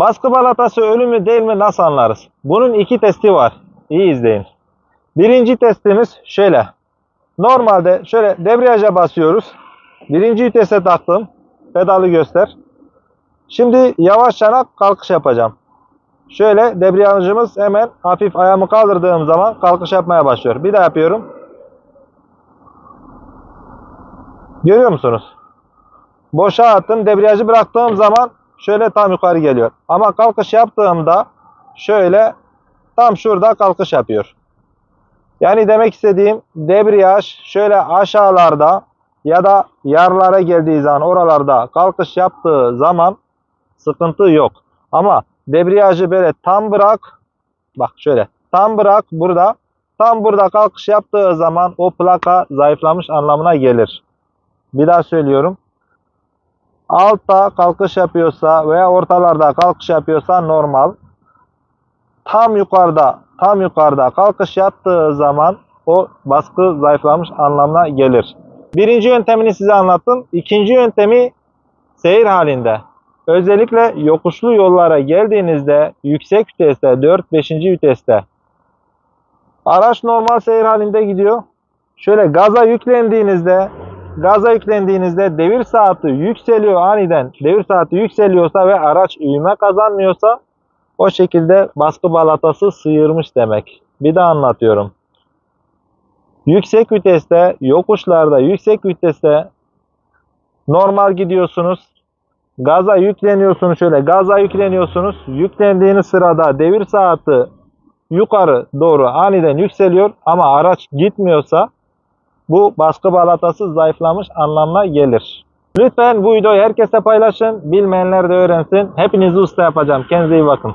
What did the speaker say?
Baskı balatası ölü mü değil mi nasıl anlarız? Bunun iki testi var. İyi izleyin. Birinci testimiz şöyle. Normalde şöyle debriyaja basıyoruz. Birinci vitese taktım. Pedalı göster. Şimdi yavaşça kalkış yapacağım. Şöyle debriyajımız hemen hafif ayağımı kaldırdığım zaman kalkış yapmaya başlıyor. Bir daha yapıyorum. Görüyor musunuz? Boşa attım. Debriyajı bıraktığım zaman şöyle tam yukarı geliyor. Ama kalkış yaptığımda şöyle tam şurada kalkış yapıyor. Yani demek istediğim debriyaj şöyle aşağılarda ya da yarlara geldiği zaman oralarda kalkış yaptığı zaman sıkıntı yok. Ama debriyajı böyle tam bırak. Bak şöyle tam bırak burada. Tam burada kalkış yaptığı zaman o plaka zayıflamış anlamına gelir. Bir daha söylüyorum. Altta kalkış yapıyorsa veya ortalarda kalkış yapıyorsa normal. Tam yukarıda, tam yukarıda kalkış yaptığı zaman o baskı zayıflamış anlamına gelir. Birinci yöntemini size anlattım. İkinci yöntemi seyir halinde. Özellikle yokuşlu yollara geldiğinizde yüksek viteste 4-5. viteste araç normal seyir halinde gidiyor. Şöyle gaza yüklendiğinizde gaza yüklendiğinizde devir saati yükseliyor aniden devir saati yükseliyorsa ve araç ivme kazanmıyorsa o şekilde baskı balatası sıyırmış demek. Bir daha anlatıyorum. Yüksek viteste, yokuşlarda yüksek viteste normal gidiyorsunuz. Gaza yükleniyorsunuz şöyle gaza yükleniyorsunuz. Yüklendiğiniz sırada devir saati yukarı doğru aniden yükseliyor ama araç gitmiyorsa bu baskı balatası zayıflamış anlamına gelir. Lütfen bu videoyu herkese paylaşın. Bilmeyenler de öğrensin. Hepinizi usta yapacağım. Kendinize iyi bakın.